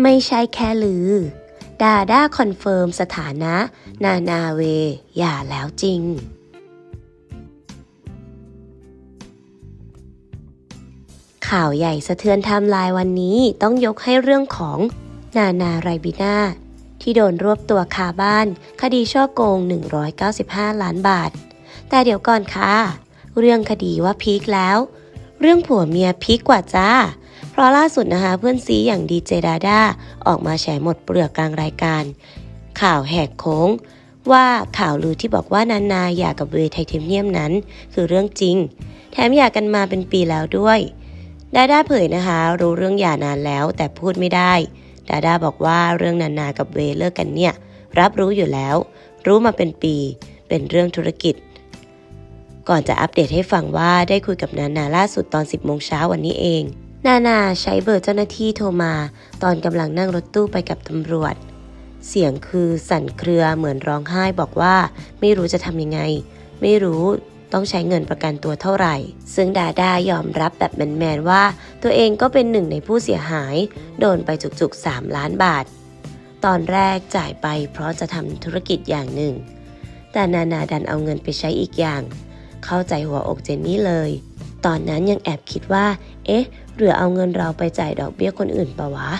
ไม่ใช่แค่ลือ ดาด้าคอนเฟิร์มสถานะ นานาเวหย่าแล้วจริง ข่าวใหญ่สะเทือนไทม์ไลน์วันนี้ต้องยกให้เรื่องของนานาไรบิน่าที่โดนรวบตัวคาบ้าน คดีช่อโกง 195 ล้านบาท แต่เดี๋ยวก่อนค่ะ เรื่องคดีว่าพีคแล้ว เรื่องผัวเมียพีคกว่าจ้า เพราะล่าสุดนะคะเพื่อนซีอย่างดีเจดาด้าออกมาแฉหมดเปลือกกลางรายการ ข่าวแหกโค้ง ว่าข่าวลือที่บอกว่านานาหย่ากับเวไทเทเนียมนั้น คือเรื่องจริง แถมหย่ากันมาเป็นปีแล้วด้วย ดาด้าเผยนะคะ รู้เรื่องหย่านานแล้วแต่พูดไม่ได้ ดาด้าบอกว่าเรื่องนานากับเวเลิกกันเนี่ย รับรู้อยู่แล้ว รู้มาเป็นปี เป็นเรื่องธุรกิจก่อนจะอัปเดตให้ฟังว่าได้คุยกับนานาล่าสุดตอน 10 โมงเช้าวันนี้เอง นานาใช้เบอร์เจ้าหน้าที่โทรมา ตอนกำลังนั่งรถตู้ไปกับตำรวจ เสียงคือสั่นเครือเหมือนร้องไห้บอกว่า ไม่รู้จะทำยังไง ไม่รู้ต้องใช้เงินประกันตัวเท่าไหร่ ซึ่งดาดายอมรับแบบแมนๆว่า ตัวเองก็เป็นหนึ่งในผู้เสียหาย โดนไปจุกๆ 3 ล้านบาท ตอนแรกจ่ายไปเพราะจะทำธุรกิจอย่างหนึ่ง แต่นานาดันเอาเงินไปใช้อีกอย่าง เข้าใจหัวอกเจนนี่เลย ตอนนั้นยังแอบคิดว่า เอ๊ะ หรือเอาเงินเราไปจ่ายดอกเบี้ยคนอื่นปะวะ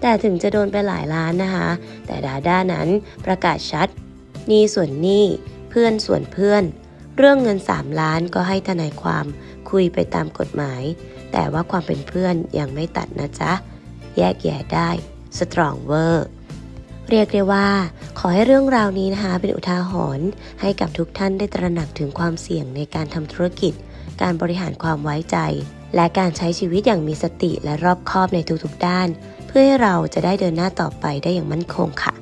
แต่ถึงจะโดนไปหลายล้านนะคะ แต่ดาด้านั้นประกาศชัดนี้ส่วนนี้เพื่อนส่วนเพื่อน เรื่องเงิน 3 ล้านก็ให้ทนายความคุยไปตามกฎหมาย แต่ว่าความเป็นเพื่อนยังไม่ตัดนะจ๊ะ แยกแยะได้ สตรองเวอร์ เรียกได้ว่า ขอให้เรื่องราวนี้นะคะเป็นอุทาหรณ์ให้กับทุกท่านได้ตระหนักถึงความเสี่ยงในการทำธุรกิจ การบริหารความไว้ใจ และการใช้ชีวิตอย่างมีสติและรอบคอบในทุกๆด้าน เพื่อให้เราจะได้เดินหน้าต่อไปได้อย่างมั่นคงค่ะ